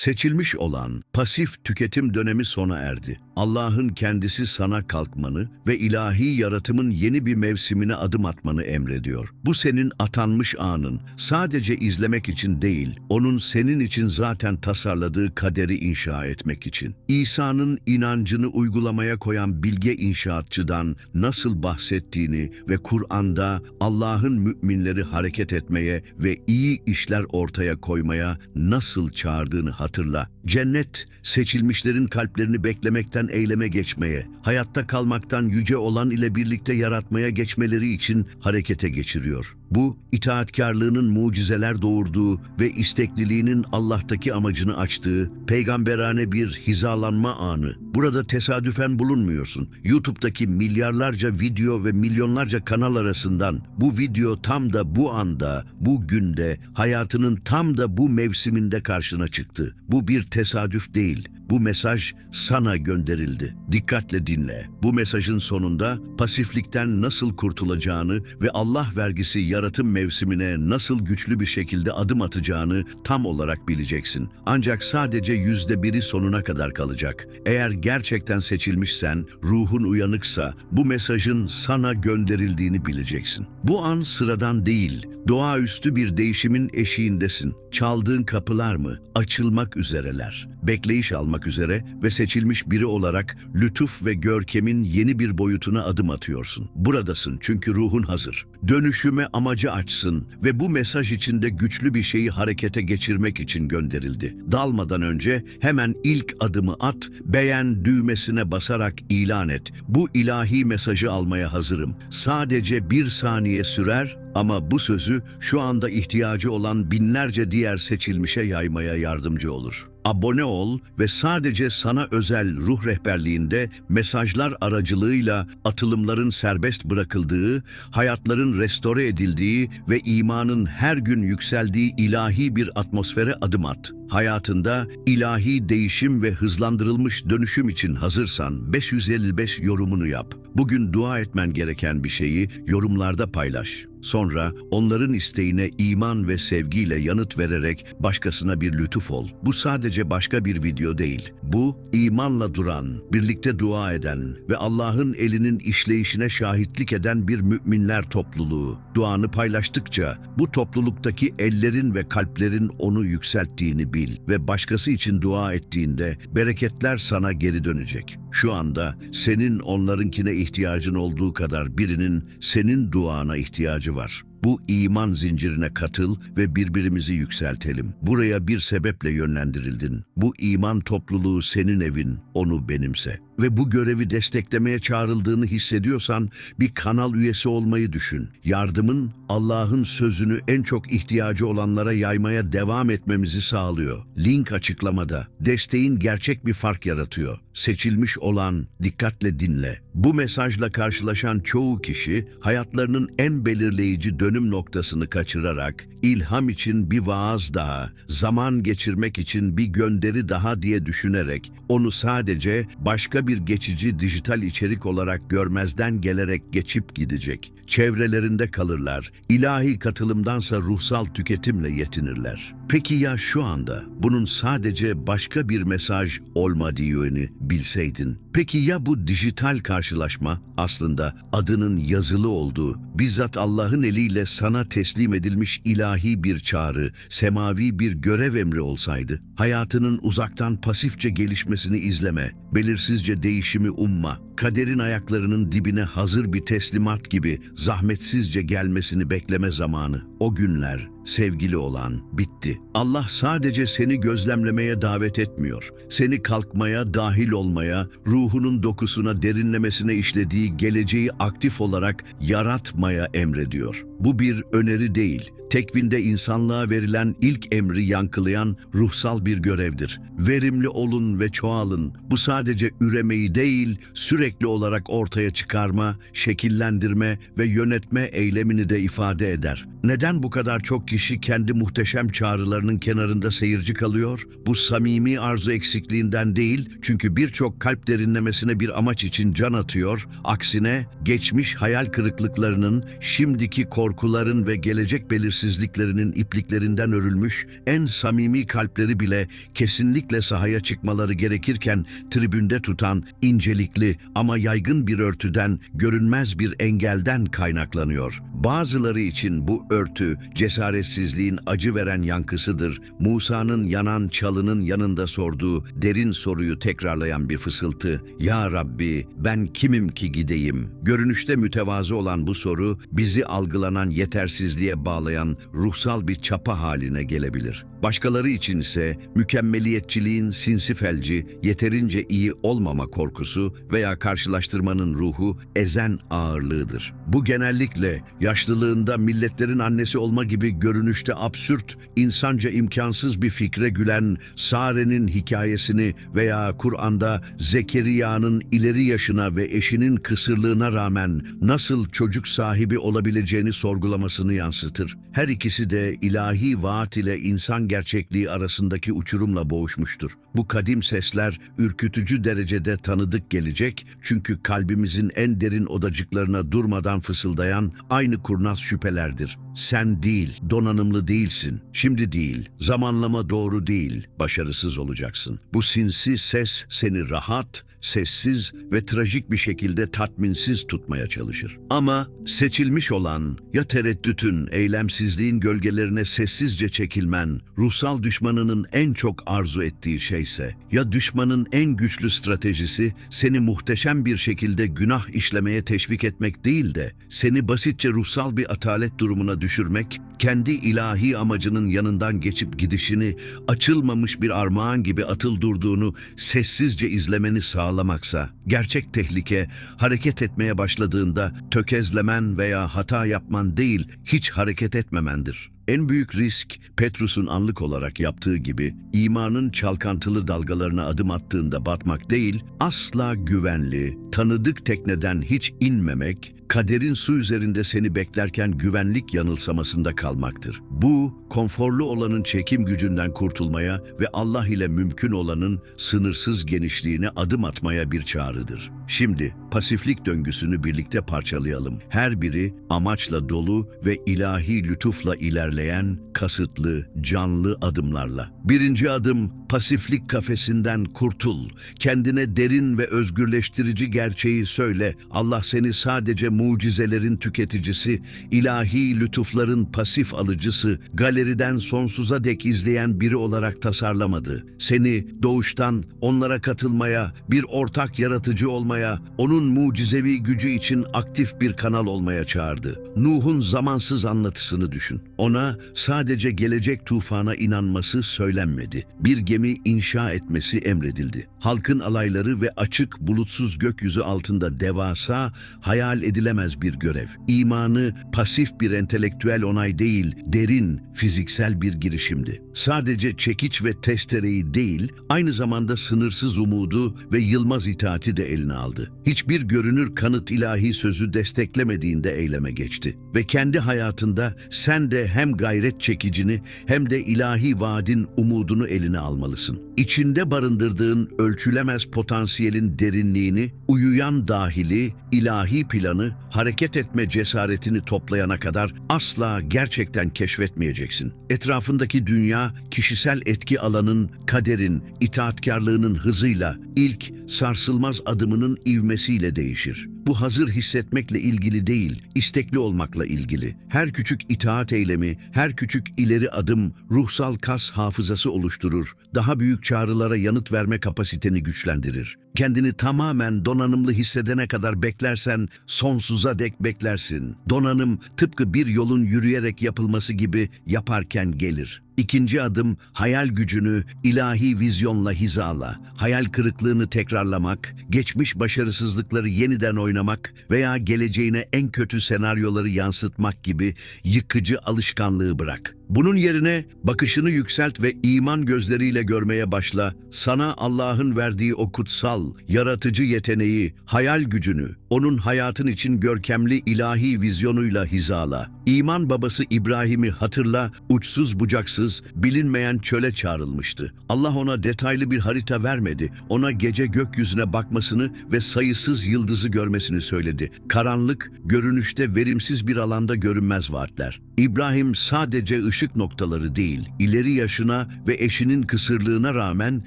Seçilmiş olan pasif tüketim dönemi sona erdi. Allah'ın kendisi sana kalkmanı ve ilahi yaratımın yeni bir mevsimine adım atmanı emrediyor. Bu senin atanmış anın. Sadece izlemek için değil, onun senin için zaten tasarladığı kaderi inşa etmek için. İsa'nın inancını uygulamaya koyan bilge inşaatçıdan nasıl bahsettiğini ve Kur'an'da Allah'ın müminleri hareket etmeye ve iyi işler ortaya koymaya nasıl çağırdığını hatırla. Cennet, seçilmişlerin kalplerini beklemekten eyleme geçmeye, hayatta kalmaktan yüce olan ile birlikte yaratmaya geçmeleri için harekete geçiriyor. Bu, itaatkarlığının mucizeler doğurduğu ve istekliliğinin Allah'taki amacını açtığı peygamberane bir hizalanma anı. Burada tesadüfen bulunmuyorsun. YouTube'daki milyarlarca video ve milyonlarca kanal arasından bu video tam da bu anda, bu günde, hayatının tam da bu mevsiminde karşına çıktı. Bu bir tesadüf değil. Bu mesaj sana gönderildi. Dikkatle dinle. Bu mesajın sonunda pasiflikten nasıl kurtulacağını ve Allah vergisi yaratım mevsimine nasıl güçlü bir şekilde adım atacağını tam olarak bileceksin. Ancak sadece yüzde biri sonuna kadar kalacak. Eğer gerçekten seçilmişsen, ruhun uyanıksa bu mesajın sana gönderildiğini bileceksin. Bu an sıradan değil, doğaüstü bir değişimin eşiğindesin. Çaldığın kapılar mı? Açılmak üzereler. Bekleyiş almak üzere ve seçilmiş biri olarak lütuf ve görkemin yeni bir boyutuna adım atıyorsun. Buradasın çünkü ruhun hazır. Dönüşüme amacı açsın ve bu mesaj içinde güçlü bir şeyi harekete geçirmek için gönderildi. Dalmadan önce hemen ilk adımı at, beğen düğmesine basarak ilan et. Bu ilahi mesajı almaya hazırım. Sadece bir saniye sürer ama bu sözü şu anda ihtiyacı olan binlerce diğer seçilmişe yaymaya yardımcı olur. Abone ol ve sadece sana özel ruh rehberliğinde mesajlar aracılığıyla atılımların serbest bırakıldığı, hayatların restore edildiği ve imanın her gün yükseldiği ilahi bir atmosfere adım at. Hayatında ilahi değişim ve hızlandırılmış dönüşüm için hazırsan 555 yorumunu yap. Bugün dua etmen gereken bir şeyi yorumlarda paylaş. Sonra onların isteğine iman ve sevgiyle yanıt vererek başkasına bir lütuf ol. Bu sadece başka bir video değil. Bu imanla duran, birlikte dua eden ve Allah'ın elinin işleyişine şahitlik eden bir müminler topluluğu. Duanı paylaştıkça bu topluluktaki ellerin ve kalplerin onu yükselttiğini bil ve başkası için dua ettiğinde bereketler sana geri dönecek. Şu anda senin onlarınkine ihtiyacın olduğu kadar birinin senin duana ihtiyacı var. Bu iman zincirine katıl ve birbirimizi yükseltelim. Buraya bir sebeple yönlendirildin. Bu iman topluluğu senin evin, onu benimse. Ve bu görevi desteklemeye çağrıldığını hissediyorsan bir kanal üyesi olmayı düşün. Yardımın Allah'ın sözünü en çok ihtiyacı olanlara yaymaya devam etmemizi sağlıyor. Link açıklamada. Desteğin gerçek bir fark yaratıyor. Seçilmiş olan dikkatle dinle. Bu mesajla karşılaşan çoğu kişi hayatlarının en belirleyici dönüm noktasını kaçırarak ilham için bir vaaz daha, zaman geçirmek için bir gönderi daha diye düşünerek onu sadece başka bir geçici dijital içerik olarak görmezden gelerek geçip gidecek. Çevrelerinde kalırlar. İlahi katılımdansa ruhsal tüketimle yetinirler. Peki ya şu anda bunun sadece başka bir mesaj olmadığını bilseydin? Peki ya bu dijital karşılaşma aslında adının yazılı olduğu, bizzat Allah'ın eliyle sana teslim edilmiş ilahi bir çağrı, semavi bir görev emri olsaydı? Hayatının uzaktan pasifçe gelişmesini izleme, belirsizce değişimi umma, kaderin ayaklarının dibine hazır bir teslimat gibi zahmetsizce gelmesini bekleme zamanı. O günler sevgili olan bitti. Allah sadece seni gözlemlemeye davet etmiyor. Seni kalkmaya, dahil olmaya, ruhunun dokusuna derinlemesine işlediği geleceği aktif olarak yaratmaya emrediyor. Bu bir öneri değil. Tekvinde insanlığa verilen ilk emri yankılayan ruhsal bir görevdir. Verimli olun ve çoğalın. Bu sadece üremeyi değil, sürekli olarak ortaya çıkarma, şekillendirme ve yönetme eylemini de ifade eder. Neden bu kadar çok kişi kendi muhteşem çağrılarının kenarında seyirci kalıyor? Bu samimi arzu eksikliğinden değil, çünkü birçok kalp derinlemesine bir amaç için can atıyor. Aksine geçmiş hayal kırıklıklarının, şimdiki korkuların ve gelecek belirsizliklerinin ipliklerinden örülmüş en samimi kalpleri bile kesinlikle sahaya çıkmaları gerekirken tribünde tutan incelikli ama yaygın bir örtüden, görünmez bir engelden kaynaklanıyor. Bazıları için bu örtü cesaretsizliğin acı veren yankısıdır. Musa'nın yanan çalının yanında sorduğu derin soruyu tekrarlayan bir fısıltı. Ya Rabbi ben kimim ki gideyim? Görünüşte mütevazı olan bu soru bizi algılanan yetersizliğe bağlayan ruhsal bir çapa haline gelebilir. Başkaları için ise mükemmeliyetçiliğin sinsi felci, yeterince iyi olmama korkusu veya karşılaştırmanın ruhu ezen ağırlığıdır. Bu genellikle yaşlılığında milletlerin annesi olma gibi görünüşte absürt, insanca imkansız bir fikre gülen Sare'nin hikayesini veya Kur'an'da Zekeriya'nın ileri yaşına ve eşinin kısırlığına rağmen nasıl çocuk sahibi olabileceğini sorgulamasını yansıtır. Her ikisi de ilahi vaat ile insan gerçekliği arasındaki uçurumla boğuşmuştur. Bu kadim sesler ürkütücü derecede tanıdık gelecek çünkü kalbimizin en derin odacıklarına durmadan fısıldayan aynı kurnaz şüphelerdir. Sen değil, donanımlı değilsin. Şimdi değil, zamanlama doğru değil, başarısız olacaksın. Bu sinsi ses seni rahat, sessiz ve trajik bir şekilde tatminsiz tutmaya çalışır. Ama seçilmiş olan ya tereddütün, eylemsizliğin gölgelerine sessizce çekilmen, ruhsal düşmanının en çok arzu ettiği şeyse, ya düşmanın en güçlü stratejisi seni muhteşem bir şekilde günah işlemeye teşvik etmek değil de seni basitçe ruhsal bir atalet durumuna düşürmek, kendi ilahi amacının yanından geçip gidişini açılmamış bir armağan gibi atıl durduğunu sessizce izlemeni sağlamaksa, gerçek tehlike hareket etmeye başladığında tökezlemen veya hata yapman değil, hiç hareket etmemendir. En büyük risk Petrus'un anlık olarak yaptığı gibi imanın çalkantılı dalgalarına adım attığında batmak değil, asla güvenli, tanıdık tekneden hiç inmemek, kaderin su üzerinde seni beklerken güvenlik yanılsamasında kalmaktır. Bu, konforlu olanın çekim gücünden kurtulmaya ve Allah ile mümkün olanın sınırsız genişliğine adım atmaya bir çağrıdır. Şimdi pasiflik döngüsünü birlikte parçalayalım. Her biri amaçla dolu ve ilahi lütufla ilerleyen kasıtlı, canlı adımlarla. Birinci adım pasiflik kafesinden kurtul. Kendine derin ve özgürleştirici gerçeği söyle. Allah seni sadece mucizelerin tüketicisi, ilahi lütufların pasif alıcısı, galeriden sonsuza dek izleyen biri olarak tasarlamadı. Seni doğuştan onlara katılmaya, bir ortak yaratıcı olmaya, onun mucizevi gücü için aktif bir kanal olmaya çağırdı. Nuh'un zamansız anlatısını düşün. Ona sadece gelecek tufana inanması söylenmedi. Bir gemi inşa etmesi emredildi. Halkın alayları ve açık bulutsuz gökyüzü altında devasa, hayal edilemez bir görev. İmanı pasif bir entelektüel onay değil, derin, fiziksel bir girişimdi. Sadece çekiç ve testereyi değil, aynı zamanda sınırsız umudu ve yılmaz itaati de eline aldı. Hiçbir görünür kanıt ilahi sözü desteklemediğinde eyleme geçti. Ve kendi hayatında sen de hem gayret çekicini hem de ilahi vaadin umudunu eline almalısın. İçinde barındırdığın ölçülemez potansiyelin derinliğini, uyuyan dahili, ilahi planı, hareket etme cesaretini toplayana kadar asla gerçekten keşfetmeyeceksin. Etrafındaki dünya, kişisel etki alanın, kaderin, itaatkarlığının hızıyla, ilk sarsılmaz adımının ivmesiyle değişir. Bu hazır hissetmekle ilgili değil, istekli olmakla ilgili. Her küçük itaat eylemi, her küçük ileri adım ruhsal kas hafızası oluşturur. Daha büyük çağrılara yanıt verme kapasiteni güçlendirir. Kendini tamamen donanımlı hissedene kadar beklersen sonsuza dek beklersin. Donanım tıpkı bir yolun yürüyerek yapılması gibi yaparken gelir. İkinci adım hayal gücünü ilahi vizyonla hizala. Hayal kırıklığını tekrarlamak, geçmiş başarısızlıkları yeniden oynamak veya geleceğine en kötü senaryoları yansıtmak gibi yıkıcı alışkanlığı bırak. Bunun yerine bakışını yükselt ve iman gözleriyle görmeye başla. Sana Allah'ın verdiği o kutsal, yaratıcı yeteneği, hayal gücünü, onun hayatın için görkemli ilahi vizyonuyla hizala. İman babası İbrahim'i hatırla, uçsuz bucaksız, bilinmeyen çöle çağrılmıştı. Allah ona detaylı bir harita vermedi. Ona gece gökyüzüne bakmasını ve sayısız yıldızı görmesini söyledi. Karanlık, görünüşte verimsiz bir alanda görünmez vaatler. İbrahim sadece ışık noktaları değil, ileri yaşına ve eşinin kısırlığına rağmen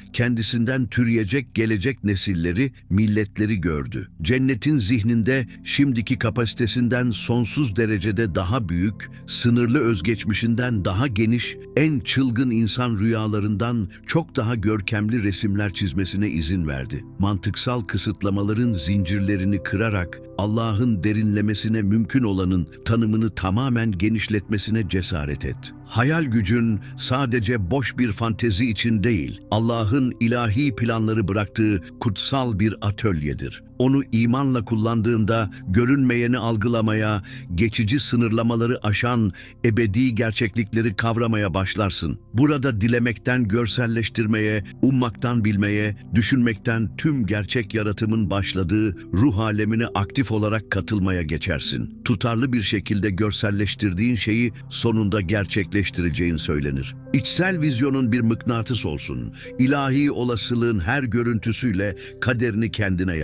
kendisinden türeyecek gelecek nesilleri, milletleri gördü. Cennetin zihninde şimdiki kapasitesinden sonsuz derecede daha büyük, sınırlı özgeçmişinden daha geniş, en çılgın insan rüyalarından çok daha görkemli resimler çizmesine izin verdi. Mantıksal kısıtlamaların zincirlerini kırarak Allah'ın derinlemesine mümkün olanın tanımını tamamen genişletmesine cesaret et. Hayal gücün sadece boş bir fantezi için değil, Allah'ın ilahi planları bıraktığı kutsal bir atölyedir. Onu imanla kullandığında görünmeyeni algılamaya, geçici sınırlamaları aşan ebedi gerçeklikleri kavramaya başlarsın. Burada dilemekten görselleştirmeye, ummaktan bilmeye, düşünmekten tüm gerçek yaratımın başladığı ruh alemine aktif olarak katılmaya geçersin. Tutarlı bir şekilde görselleştirdiğin şeyi sonunda gerçekleştireceğin söylenir. İçsel vizyonun bir mıknatıs olsun. İlahi olasılığın her görüntüsüyle kaderini kendine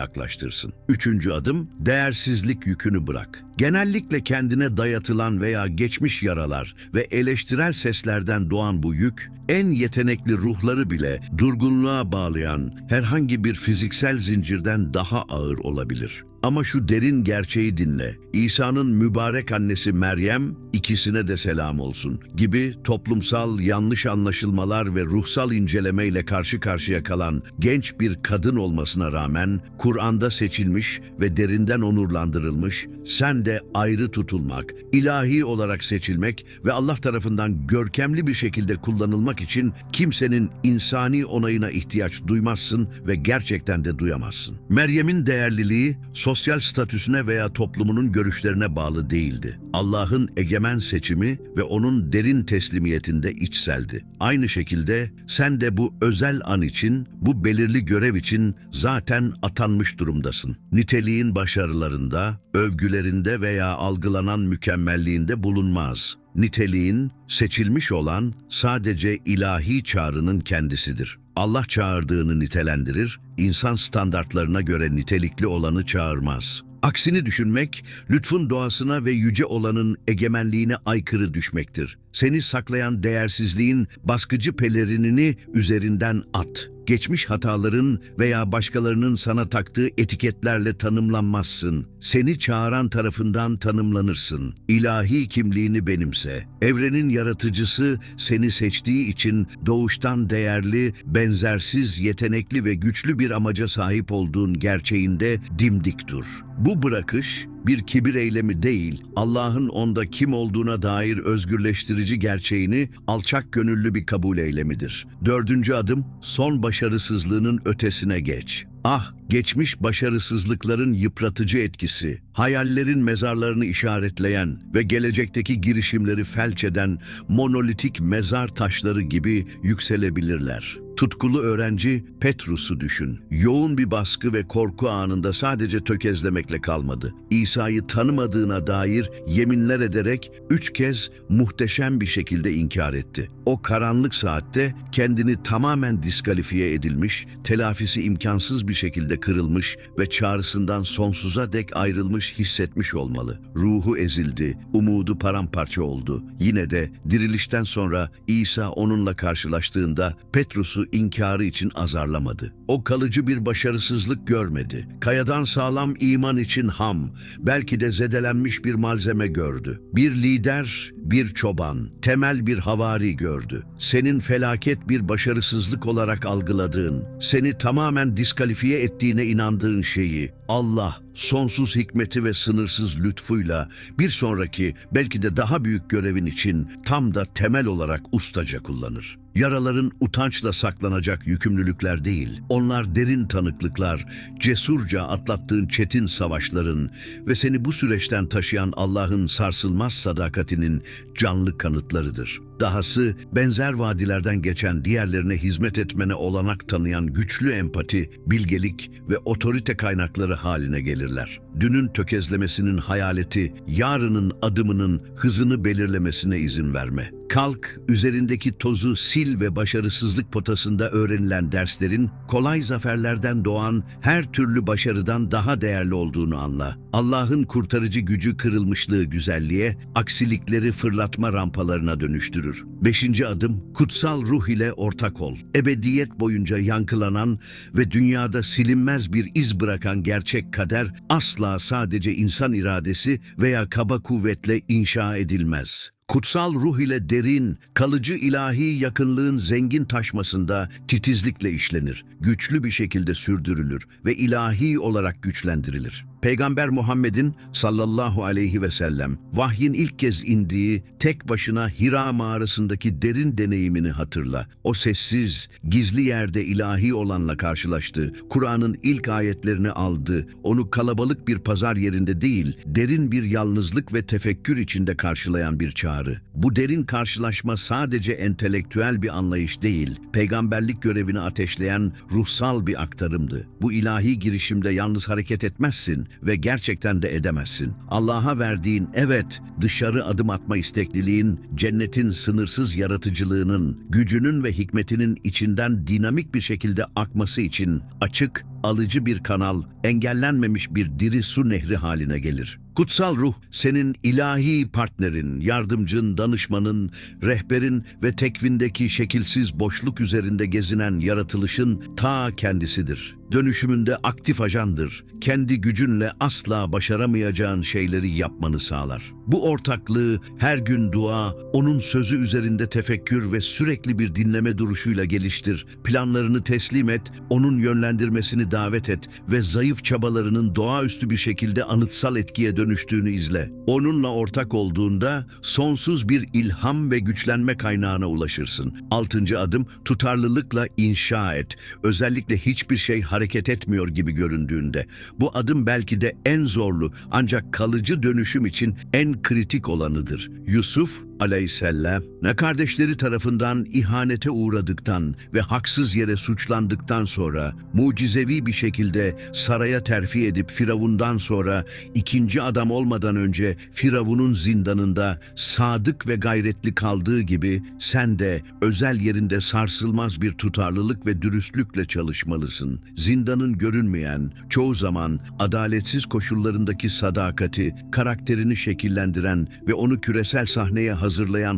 yaklaştırsın. Üçüncü adım, değersizlik yükünü bırak. Genellikle kendine dayatılan veya geçmiş yaralar ve eleştirel seslerden doğan bu yük, en yetenekli ruhları bile durgunluğa bağlayan herhangi bir fiziksel zincirden daha ağır olabilir. Ama şu derin gerçeği dinle. İsa'nın mübarek annesi Meryem, ikisine de selam olsun gibi toplumsal yanlış anlaşılmalar ve ruhsal incelemeyle karşı karşıya kalan genç bir kadın olmasına rağmen Kur'an'da seçilmiş ve derinden onurlandırılmış, sen de ayrı tutulmak, ilahi olarak seçilmek ve Allah tarafından görkemli bir şekilde kullanılmak için kimsenin insani onayına ihtiyaç duymazsın ve gerçekten de duyamazsın. Meryem'in değerliliği sosyal statüsüne veya toplumunun görüşlerine bağlı değildi. Allah'ın egemen seçimi ve onun derin teslimiyetinde içseldi. Aynı şekilde sen de bu özel an için, bu belirli görev için zaten atanmış durumdasın. Niteliğin başarılarında, övgülerinde veya algılanan mükemmelliğinde bulunmaz. Niteliğin, seçilmiş olan sadece ilahi çağrının kendisidir. Allah çağırdığını nitelendirir, insan standartlarına göre nitelikli olanı çağırmaz. Aksini düşünmek, lütfun doğasına ve yüce olanın egemenliğine aykırı düşmektir. Seni saklayan değersizliğin baskıcı pelerinini üzerinden at. Geçmiş hataların veya başkalarının sana taktığı etiketlerle tanımlanmazsın. Seni çağıran tarafından tanımlanırsın. İlahi kimliğini benimse. Evrenin yaratıcısı seni seçtiği için doğuştan değerli, benzersiz, yetenekli ve güçlü bir amaca sahip olduğun gerçeğinde dimdik dur. Bu bırakış bir kibir eylemi değil, Allah'ın onda kim olduğuna dair özgürleştirici gerçeğini alçak gönüllü bir kabul eylemidir. Dördüncü adım, son başarısızlığının ötesine geç. Ah, geçmiş başarısızlıkların yıpratıcı etkisi, hayallerin mezarlarını işaretleyen ve gelecekteki girişimleri felç eden monolitik mezar taşları gibi yükselebilirler. Tutkulu öğrenci Petrus'u düşün. Yoğun bir baskı ve korku anında sadece tökezlemekle kalmadı. İsa'yı tanımadığına dair yeminler ederek üç kez muhteşem bir şekilde inkar etti. O karanlık saatte kendini tamamen diskalifiye edilmiş, telafisi imkansız bir şekilde kırılmış ve çağrısından sonsuza dek ayrılmış hissetmiş olmalı. Ruhu ezildi, umudu paramparça oldu. Yine de dirilişten sonra İsa onunla karşılaştığında Petrus'u inkarı için azarlamadı. O kalıcı bir başarısızlık görmedi. Kayadan sağlam iman için ham, belki de zedelenmiş bir malzeme gördü. Bir lider, bir çoban, temel bir havari gördü. Senin felaket bir başarısızlık olarak algıladığın, seni tamamen diskalifiye ettiğine inandığın şeyi Allah sonsuz hikmeti ve sınırsız lütfuyla bir sonraki belki de daha büyük görevin için tam da temel olarak ustaca kullanır. Yaraların utançla saklanacak yükümlülükler değil, onlar derin tanıklıklar, cesurca atlattığın çetin savaşların ve seni bu süreçten taşıyan Allah'ın sarsılmaz sadakatinin canlı kanıtlarıdır. Dahası benzer vadilerden geçen diğerlerine hizmet etmene olanak tanıyan güçlü empati, bilgelik ve otorite kaynakları haline gelirler. Dünün tökezlemesinin hayaleti, yarının adımının hızını belirlemesine izin verme. Kalk, üzerindeki tozu sil ve başarısızlık potasında öğrenilen derslerin kolay zaferlerden doğan her türlü başarıdan daha değerli olduğunu anla. Allah'ın kurtarıcı gücü kırılmışlığı güzelliğe, aksilikleri fırlatma rampalarına dönüştürür. Beşinci adım, kutsal ruh ile ortak ol. Ebediyet boyunca yankılanan ve dünyada silinmez bir iz bırakan gerçek kader asla sadece insan iradesi veya kaba kuvvetle inşa edilmez. Kutsal ruh ile derin, kalıcı ilahi yakınlığın zengin taşmasında titizlikle işlenir, güçlü bir şekilde sürdürülür ve ilahi olarak güçlendirilir. Peygamber Muhammed'in sallallahu aleyhi ve sellem vahyin ilk kez indiği tek başına Hira mağarasındaki derin deneyimini hatırla. O sessiz, gizli yerde ilahi olanla karşılaştı. Kur'an'ın ilk ayetlerini aldı. Onu kalabalık bir pazar yerinde değil, derin bir yalnızlık ve tefekkür içinde karşılayan bir çağrı. Bu derin karşılaşma sadece entelektüel bir anlayış değil, peygamberlik görevini ateşleyen ruhsal bir aktarımdı. Bu ilahi girişimde yalnız hareket etmezsin ve gerçekten de edemezsin. Allah'a verdiğin evet, dışarı adım atma istekliliğin, cennetin sınırsız yaratıcılığının, gücünün ve hikmetinin içinden dinamik bir şekilde akması için açık, alıcı bir kanal, engellenmemiş bir diri su nehri haline gelir. Kutsal ruh senin ilahi partnerin, yardımcın, danışmanın, rehberin ve tekvindeki şekilsiz boşluk üzerinde gezinen yaratılışın ta kendisidir. Dönüşümünde aktif ajandır. Kendi gücünle asla başaramayacağın şeyleri yapmanı sağlar. Bu ortaklığı her gün dua, onun sözü üzerinde tefekkür ve sürekli bir dinleme duruşuyla geliştir. Planlarını teslim et, onun yönlendirmesini davet et ve zayıf çabalarının doğaüstü bir şekilde anıtsal etkiye dönüştüğünü izle. Onunla ortak olduğunda sonsuz bir ilham ve güçlenme kaynağına ulaşırsın. Altıncı adım tutarlılıkla inşa et. Özellikle hiçbir şey hareket etmiyor gibi göründüğünde. Bu adım belki de en zorlu ancak kalıcı dönüşüm için en kritik olanıdır. Yusuf aleyhisselam ne kardeşleri tarafından ihanete uğradıktan ve haksız yere suçlandıktan sonra mucizevi bir şekilde saraya terfi edip Firavundan sonra ikinci adam olmadan önce Firavun'un zindanında sadık ve gayretli kaldığı gibi sen de özel yerinde sarsılmaz bir tutarlılık ve dürüstlükle çalışmalısın. Zindanın görünmeyen, çoğu zaman adaletsiz koşullarındaki sadakati, karakterini şekillendiren ve onu küresel sahneye hazırlayan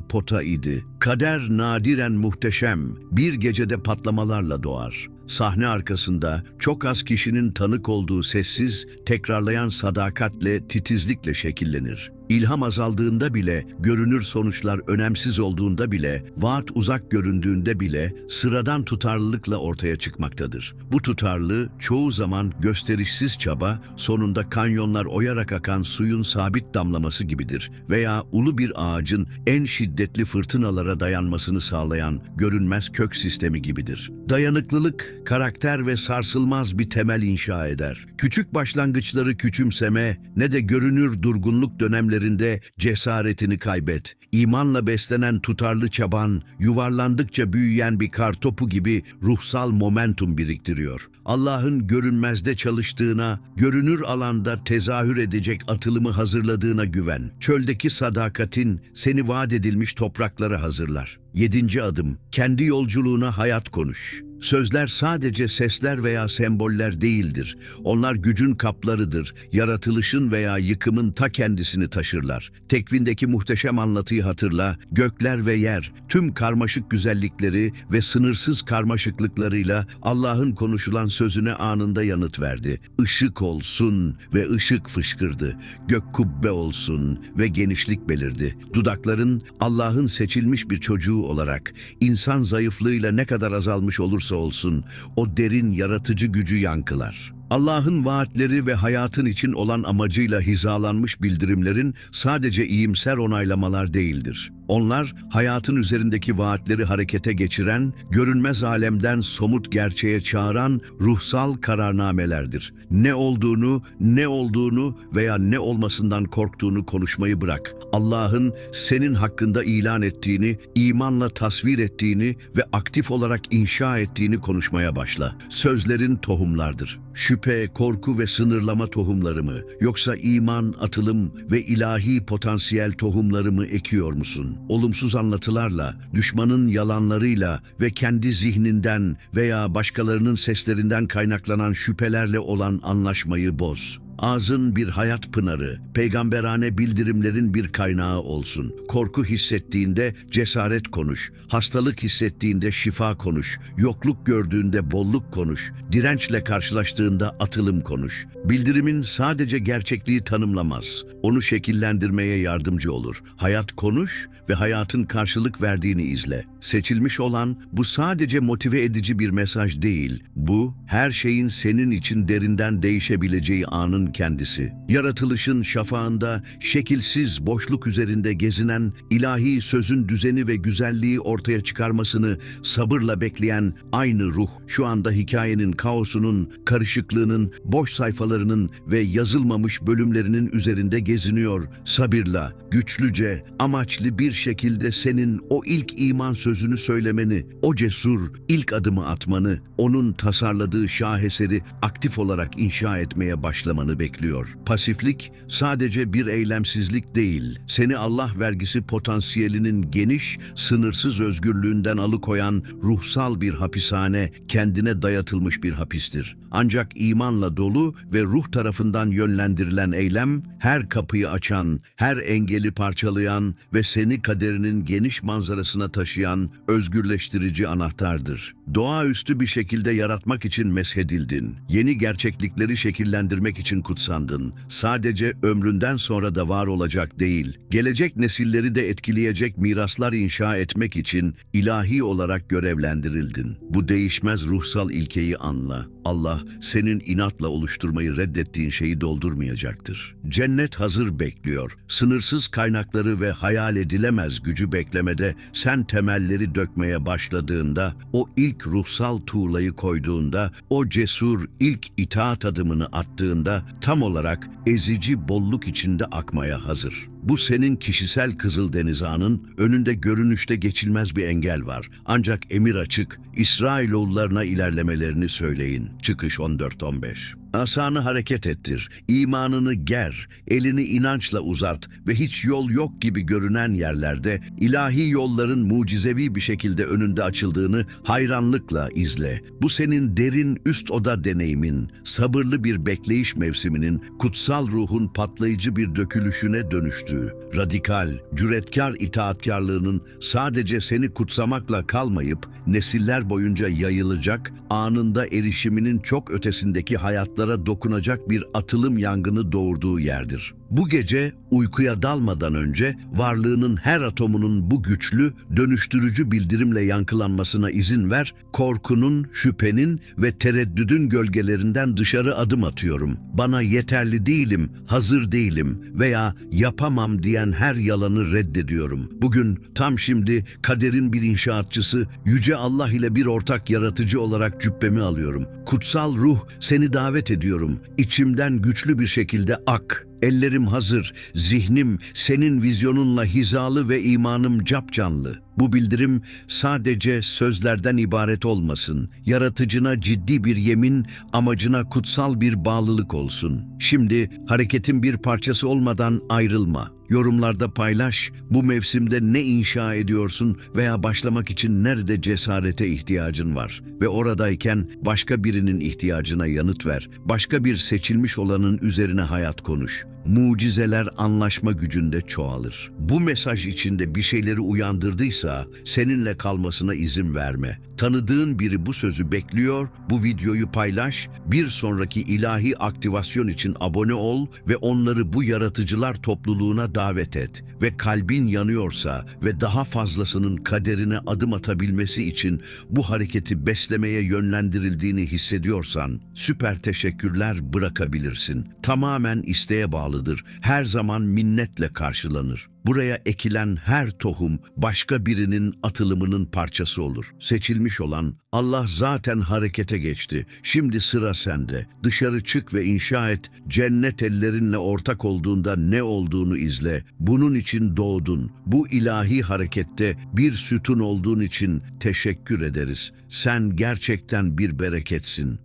pota idi. Kader nadiren muhteşem, bir gecede patlamalarla doğar. Sahne arkasında çok az kişinin tanık olduğu sessiz, tekrarlayan sadakatle, titizlikle şekillenir. İlham azaldığında bile, görünür sonuçlar önemsiz olduğunda bile, vaat uzak göründüğünde bile sıradan tutarlılıkla ortaya çıkmaktadır. Bu tutarlı çoğu zaman gösterişsiz çaba, sonunda kanyonlar oyarak akan suyun sabit damlaması gibidir veya ulu bir ağacın en şiddetli fırtınalara dayanmasını sağlayan görünmez kök sistemi gibidir. Dayanıklılık, karakter ve sarsılmaz bir temel inşa eder. Küçük başlangıçları küçümseme ne de görünür durgunluk dönemlerinde cesaretini kaybet. İmanla beslenen tutarlı çaban, yuvarlandıkça büyüyen bir kar topu gibi ruhsal momentum biriktiriyor. Allah'ın görünmezde çalıştığına, görünür alanda tezahür edecek atılımı hazırladığına güven. Çöldeki sadakatin seni vaat edilmiş topraklara hazırlar. Yedinci adım, kendi yolculuğuna hayat konuş. Sözler sadece sesler veya semboller değildir. Onlar gücün kaplarıdır. Yaratılışın veya yıkımın ta kendisini taşırlar. Tekvindeki muhteşem anlatıyı hatırla. Gökler ve yer, tüm karmaşık güzellikleri ve sınırsız karmaşıklıklarıyla Allah'ın konuşulan sözüne anında yanıt verdi. Işık olsun ve ışık fışkırdı. Gök kubbe olsun ve genişlik belirdi. Dudakların Allah'ın seçilmiş bir çocuğu olarak insan zayıflığıyla ne kadar azalmış olursa olsun o derin yaratıcı gücü yankılar. Allah'ın vaatleri ve hayatın için olan amacıyla hizalanmış bildirimlerin sadece iyimser onaylamalar değildir. Onlar hayatın üzerindeki vaatleri harekete geçiren, görünmez alemden somut gerçeğe çağıran ruhsal kararnamelerdir. Ne olduğunu, ne olduğunu veya ne olmasından korktuğunu konuşmayı bırak. Allah'ın senin hakkında ilan ettiğini, imanla tasvir ettiğini ve aktif olarak inşa ettiğini konuşmaya başla. Sözlerin tohumlardır. Şüphe, korku ve sınırlama tohumları mı? Yoksa iman, atılım ve ilahi potansiyel tohumları mı ekiyor musun? Olumsuz anlatılarla, düşmanın yalanlarıyla ve kendi zihninden veya başkalarının seslerinden kaynaklanan şüphelerle olan anlaşmayı boz. Ağzın bir hayat pınarı, peygamberane bildirimlerin bir kaynağı olsun. Korku hissettiğinde cesaret konuş, hastalık hissettiğinde şifa konuş, yokluk gördüğünde bolluk konuş, dirençle karşılaştığında atılım konuş. Bildirimin sadece gerçekliği tanımlamaz, onu şekillendirmeye yardımcı olur. Hayat konuş ve hayatın karşılık verdiğini izle. Seçilmiş olan bu sadece motive edici bir mesaj değil, bu her şeyin senin için derinden değişebileceği anın kendisi. Yaratılışın şafağında şekilsiz boşluk üzerinde gezinen ilahi sözün düzeni ve güzelliği ortaya çıkarmasını sabırla bekleyen aynı ruh şu anda hikayenin kaosunun, karışıklığının, boş sayfalarının ve yazılmamış bölümlerinin üzerinde geziniyor. Sabırla, güçlüce, amaçlı bir şekilde senin o ilk iman sözünü söylemeni, o cesur ilk adımı atmanı, onun tasarladığı şaheseri aktif olarak inşa etmeye başlamanı bekliyor. Pasiflik sadece bir eylemsizlik değil, seni Allah vergisi potansiyelinin geniş, sınırsız özgürlüğünden alıkoyan ruhsal bir hapishane, kendine dayatılmış bir hapistir. Ancak imanla dolu ve ruh tarafından yönlendirilen eylem, her kapıyı açan, her engeli parçalayan ve seni kaderinin geniş manzarasına taşıyan özgürleştirici anahtardır. Doğaüstü bir şekilde yaratmak için meshedildin. Yeni gerçeklikleri şekillendirmek için kutsandın. Sadece ömründen sonra da var olacak değil, gelecek nesilleri de etkileyecek miraslar inşa etmek için ilahi olarak görevlendirildin. Bu değişmez ruhsal ilkeyi anla. Allah senin inatla oluşturmayı reddettiğin şeyi doldurmayacaktır. Cennet hazır bekliyor. Sınırsız kaynakları ve hayal edilemez gücü beklemede sen temelleri dökmeye başladığında, o ilk ruhsal tuğlayı koyduğunda, o cesur ilk itaat adımını attığında tam olarak ezici bolluk içinde akmaya hazır. Bu senin kişisel Kızıldeniz ağının önünde görünüşte geçilmez bir engel var. Ancak emir açık, İsrailoğullarına ilerlemelerini söyleyin. Çıkış 14-15 Asanı hareket ettir, imanını ger, elini inançla uzat ve hiç yol yok gibi görünen yerlerde ilahi yolların mucizevi bir şekilde önünde açıldığını hayranlıkla izle. Bu senin derin üst oda deneyimin, sabırlı bir bekleyiş mevsiminin, kutsal ruhun patlayıcı bir dökülüşüne dönüştüğü, radikal, cüretkar itaatkarlığının sadece seni kutsamakla kalmayıp nesiller boyunca yayılacak, anında erişiminin çok ötesindeki hayatlara dokunacak bir atılım yangını doğurduğu yerdir. Bu gece uykuya dalmadan önce varlığının her atomunun bu güçlü, dönüştürücü bildirimle yankılanmasına izin ver, korkunun, şüphenin ve tereddüdün gölgelerinden dışarı adım atıyorum. Bana yeterli değilim, hazır değilim veya yapamam diyen her yalanı reddediyorum. Bugün tam şimdi kaderin bir inşaatçısı, yüce Allah ile bir ortak yaratıcı olarak cübbemi alıyorum. Kutsal ruh seni davet ediyorum. İçimden güçlü bir şekilde ak. Ellerim hazır, zihnim senin vizyonunla hizalı ve imanım capcanlı. Bu bildirim sadece sözlerden ibaret olmasın. Yaratıcına ciddi bir yemin, amacına kutsal bir bağlılık olsun. Şimdi hareketin bir parçası olmadan ayrılma. Yorumlarda paylaş, bu mevsimde ne inşa ediyorsun veya başlamak için nerede cesarete ihtiyacın var? Ve oradayken başka birinin ihtiyacına yanıt ver. Başka bir seçilmiş olanın üzerine hayat konuş. Mucizeler anlaşma gücünde çoğalır. Bu mesaj içinde bir şeyleri uyandırdıysa seninle kalmasına izin verme. Tanıdığın biri bu sözü bekliyor, bu videoyu paylaş, bir sonraki ilahi aktivasyon için abone ol ve onları bu yaratıcılar topluluğuna davet et. Ve kalbin yanıyorsa ve daha fazlasının kaderine adım atabilmesi için bu hareketi beslemeye yönlendirildiğini hissediyorsan süper teşekkürler bırakabilirsin. Tamamen isteğe bağlı bağlıdır. Her zaman minnetle karşılanır. Buraya ekilen her tohum başka birinin atılımının parçası olur. Seçilmiş olan Allah zaten harekete geçti. Şimdi sıra sende. Dışarı çık ve inşa et. Cennet ellerinle ortak olduğunda ne olduğunu izle. Bunun için doğdun. Bu ilahi harekette bir sütun olduğun için teşekkür ederiz. Sen gerçekten bir bereketsin.